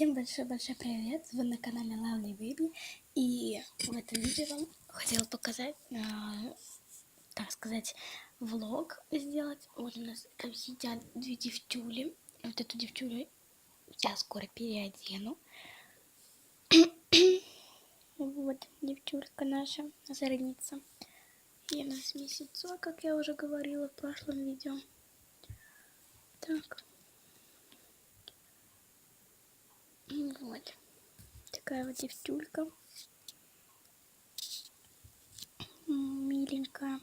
Всем большой-большой привет! Вы на канале Lovely Baby. И в этом видео вам хотела показать, э, так сказать, влог сделать. Вот у нас там сидят две девчули. Вот эту девчулю я скоро переодену. вот девчулька наша, озорница. Ей у нас месяцок, как я уже говорила в прошлом видео. Так. Вот. Такая вот девчулька. Миленькая.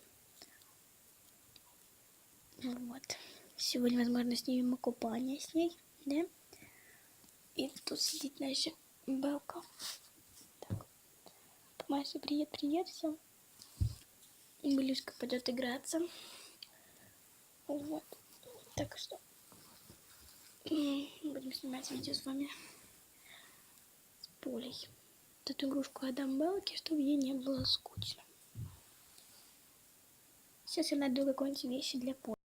Вот. Сегодня, возможно, снимем купание с ней, да? И тут сидит наша Белка. Маша, привет, привет всем. Блюшка пойдет играться. Вот. Так что будем снимать видео с вами полей. Игрушку отдам Белке, чтобы ей не было скучно. Сейчас я найду какой-нибудь вещи для поля.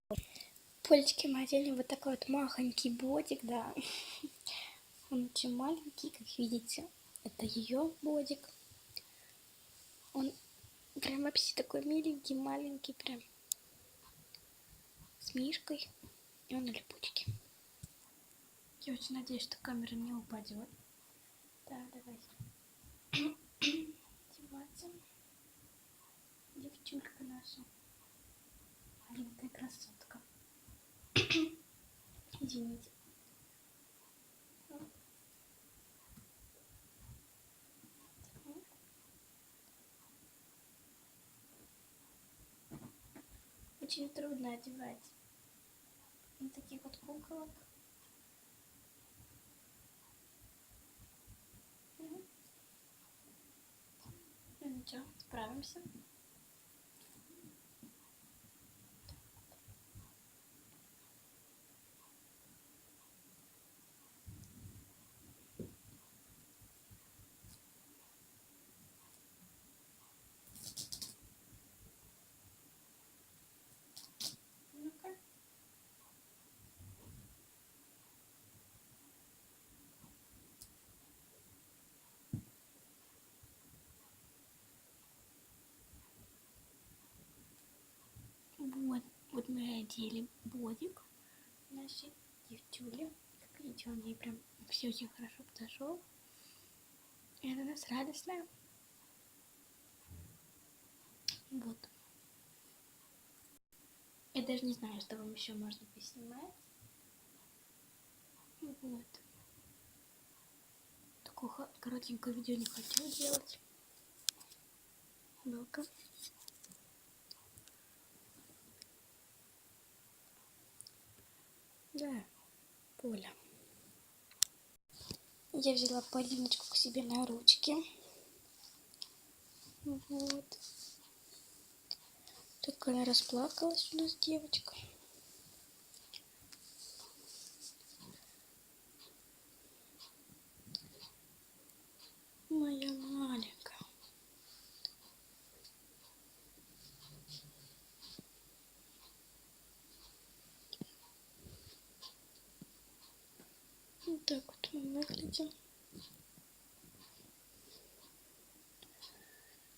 Полечки мы одели вот такой вот махонький бодик, да. Он очень маленький, как видите. Это ее бодик. Он прям вообще такой миленький, маленький, прям с мишкой. И он на липучке. Я очень надеюсь, что камера не упадет. Так, давай. Одеваться. Девчулька наша. Маленькая красотка. Извините. Очень трудно одевать на таких вот куколок. Справимся. Вот, одели бодик нашей девчули. Как видите, он ей прям все очень хорошо подошел. И она у нас радостная. Вот. Я даже не знаю, что вам еще можно поснимать. Вот. Такое коротенькое видео не хочу делать. Ну-ка. Да, Поля. Я взяла Полиночку к себе на ручки. Вот. Только она расплакалась у нас девочка. Моя маленькая. Так вот мы выглядим.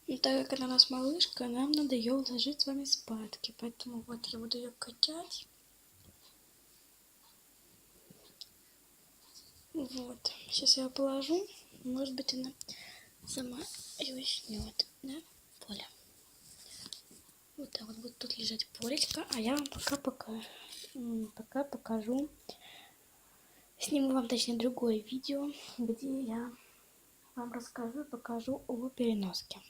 И так как она у нас малышка, нам надо ее уложить с вами спадки. Поэтому вот я буду ее качать. Вот. Сейчас я положу. Может быть, она сама и уснет. Да, Поля? Вот так вот будет тут лежать Полечка. А я вам пока, пока, пока покажу Сниму вам, точнее, другое видео, где я вам расскажу и покажу о переноске.